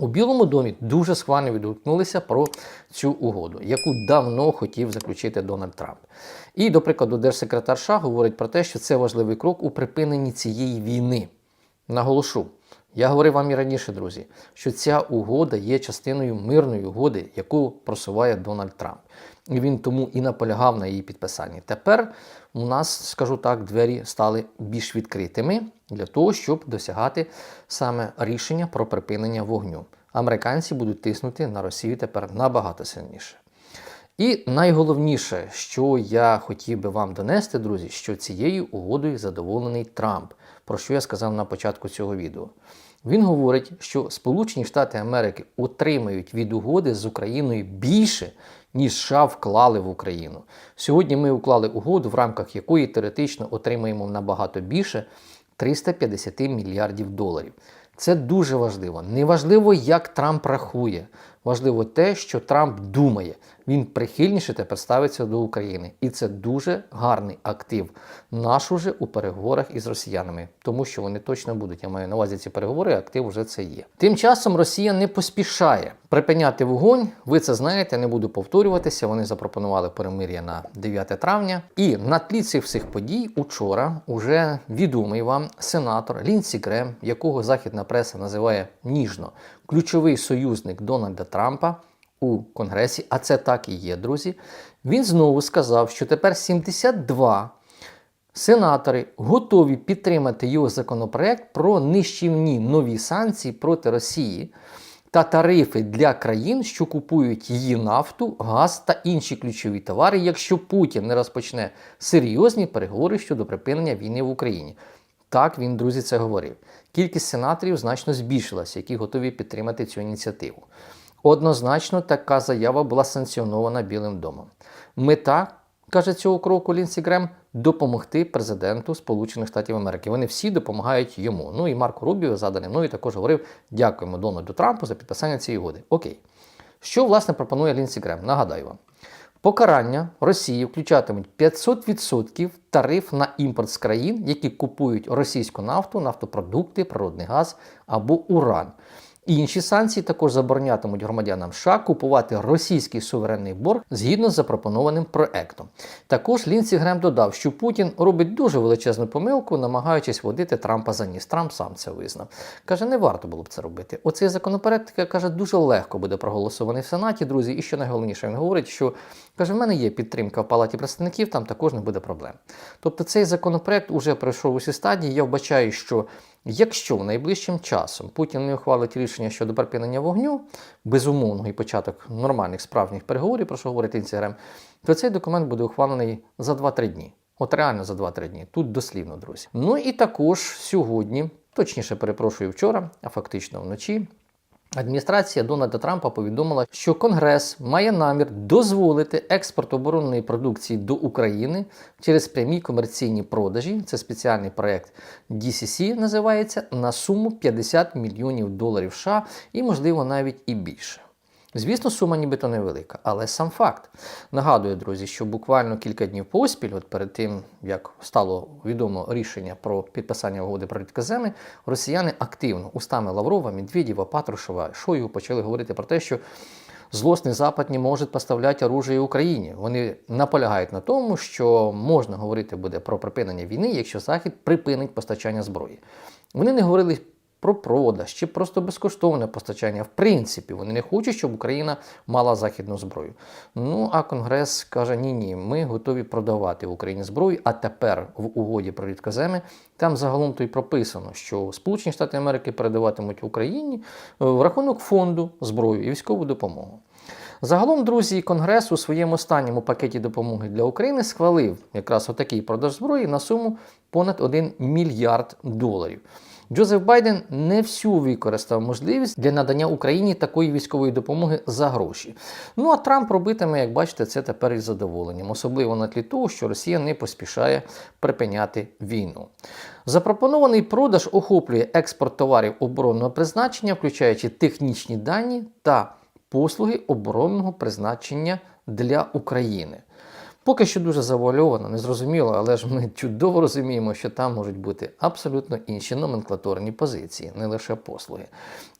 У Білому домі дуже схвально відгукнулися про цю угоду, яку давно хотів заключити Дональд Трамп. І, до прикладу, держсекретар США говорить про те, що це важливий крок у припиненні цієї війни. Наголошу, я говорив вам і раніше, друзі, що ця угода є частиною мирної угоди, яку просуває Дональд Трамп. І він тому і наполягав на її підписанні. Тепер у нас, скажу так, двері стали більш відкритими для того, щоб досягати саме рішення про припинення вогню. Американці будуть тиснути на Росію тепер набагато сильніше. І найголовніше, що я хотів би вам донести, друзі, що цією угодою задоволений Трамп, про що я сказав на початку цього відео. Він говорить, що Сполучені Штати Америки отримають від угоди з Україною більше, ніж США вклали в Україну. Сьогодні ми уклали угоду, в рамках якої теоретично отримаємо набагато більше 350 мільярдів доларів. Це дуже важливо. Не важливо, як Трамп рахує. Важливо те, що Трамп думає. Він прихильніше тепер ставиться до України. І це дуже гарний актив наш уже у переговорах із росіянами, тому що вони точно будуть. Я маю на увазі ці переговори, актив вже це є. Тим часом Росія не поспішає припиняти вогонь. Ви це знаєте, не буду повторюватися. Вони запропонували перемир'я на 9 травня. І на тлі цих всіх подій учора уже відомий вам сенатор Лінсі Грем, якого західна преса називає ніжно ключовий союзник Дональда Трампа у Конгресі, а це так і є, друзі. Він знову сказав, що тепер 72 сенатори готові підтримати його законопроект про нищівні нові санкції проти Росії та тарифи для країн, що купують її нафту, газ та інші ключові товари, якщо Путін не розпочне серйозні переговори щодо припинення війни в Україні. Так він, друзі, це говорив. Кількість сенаторів значно збільшилася, які готові підтримати цю ініціативу. Однозначно, така заява була санкціонована Білим домом. Мета, каже цього кроку Лінсі Грем, допомогти президенту Сполучених Штатів Америки. Вони всі допомагають йому. Ну і Марко Рубіо, заданий мною, також говорив: дякуємо Дональду Трампу за підписання цієї угоди. Окей. Що, власне, пропонує Лінсі Грем? Нагадаю вам. Покарання Росії включатимуть 500% тариф на імпорт з країн, які купують російську нафту, нафтопродукти, природний газ або уран. Інші санкції також заборонятимуть громадянам США купувати російський суверенний борг згідно з запропонованим проектом. Також Лінсі Грем додав, що Путін робить дуже величезну помилку, намагаючись водити Трампа за ніс. Трамп сам це визнав. Каже, не варто було б це робити. Оцей законопроект каже, дуже легко буде проголосований в Сенаті, друзі. І що найголовніше, він говорить, що каже, в мене є підтримка в Палаті представників, там також не буде проблем. Тобто цей законопроект уже пройшов усі стадії. Я вбачаю, що. Якщо найближчим часом Путін не ухвалить рішення щодо припинення вогню, безумовного і початок нормальних справжніх переговорів, про що говорить Інстаграм, то цей документ буде ухвалений за 2-3 дні. От реально за 2-3 дні. Тут дослівно, друзі. Ну і також сьогодні, точніше перепрошую вчора, а фактично вночі. Адміністрація Дональда Трампа повідомила, що Конгрес має намір дозволити експорт оборонної продукції до України через прямі комерційні продажі. Це спеціальний проект DCC називається на суму 50 мільйонів доларів США і, можливо, навіть і більше. Звісно, сума нібито невелика, але сам факт. Нагадую, друзі, що буквально кілька днів поспіль, от перед тим як стало відомо рішення про підписання угоди про рідкоземи, росіяни активно устами Лаврова, Медведєва, Патрушева, Шойгу почали говорити про те, що злосний Запад не може поставляти оружие Україні. Вони наполягають на тому, що можна говорити буде про припинення війни, якщо Захід припинить постачання зброї. Вони не говорили про продаж чи просто безкоштовне постачання. В принципі, вони не хочуть, щоб Україна мала західну зброю. Ну а Конгрес каже: ні, ні, ми готові продавати в Україні зброю. А тепер в угоді про рідкоземи там загалом то й прописано, що Сполучені Штати Америки передаватимуть Україні в рахунок фонду зброю і військову допомогу. Загалом, друзі, Конгрес у своєму останньому пакеті допомоги для України схвалив якраз отакий продаж зброї на суму понад 1 мільярд доларів. Джозеф Байден не всю використав можливість для надання Україні такої військової допомоги за гроші. Ну а Трамп робитиме, як бачите, це тепер із задоволенням, особливо на тлі того, що Росія не поспішає припиняти війну. Запропонований продаж охоплює експорт товарів оборонного призначення, включаючи технічні дані та послуги оборонного призначення для України. Поки що дуже завуальовано, незрозуміло, але ж ми чудово розуміємо, що там можуть бути абсолютно інші номенклатурні позиції, не лише послуги.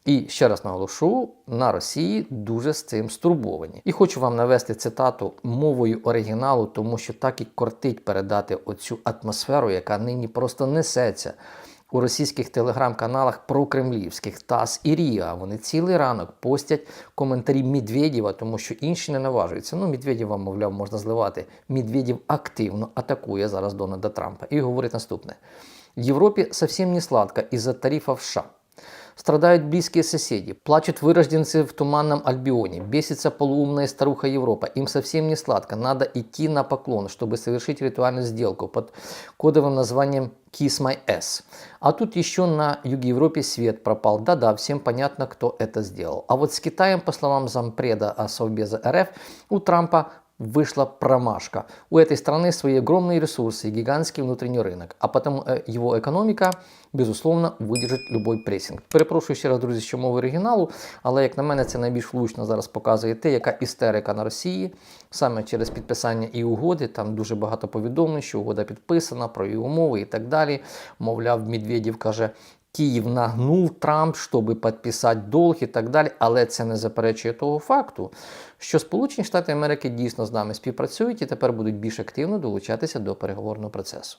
І ще раз наголошу, на Росії дуже з цим стурбовані. І хочу вам навести цитату мовою оригіналу, тому що так і кортить передати оцю атмосферу, яка нині просто несеться у російських телеграм-каналах прокремлівських ТАСС і Ріа. Вони цілий ранок постять коментарі Медведєва, тому що інші не наважуються. Ну, Медведєва, мовляв, можна зливати. Медведєв активно атакує зараз Дональда Трампа і говорить наступне: Європі зовсім не сладко із-за тарифів США. Страдают близкие соседи, плачут вырожденцы в туманном Альбионе, бесится полуумная старуха Европа. Им совсем не сладко, надо идти на поклон, чтобы совершить ритуальную сделку под кодовым названием Kiss My S. А тут еще на юге Европе свет пропал. Да-да, всем понятно, кто это сделал. А вот с Китаем, по словам зампреда Совбеза РФ, у Трампа вышла промашка. У этой страны свои огромные ресурсы и гигантский внутренний рынок, а потому э, его экономика, безусловно, видержить любой пресінг. Перепрошую ще раз, друзі, що мови оригіналу, але як на мене, це найбільш влучно зараз показує те, яка істерика на Росії саме через підписання і угоди. Там дуже багато повідомлень, що угода підписана про її умови і так далі. Мовляв, Медведєв каже. Київ нагнув Трамп, щоб підписати долг і так далі, але це не заперечує того факту, що Сполучені Штати Америки дійсно з нами співпрацюють і тепер будуть більш активно долучатися до переговорного процесу.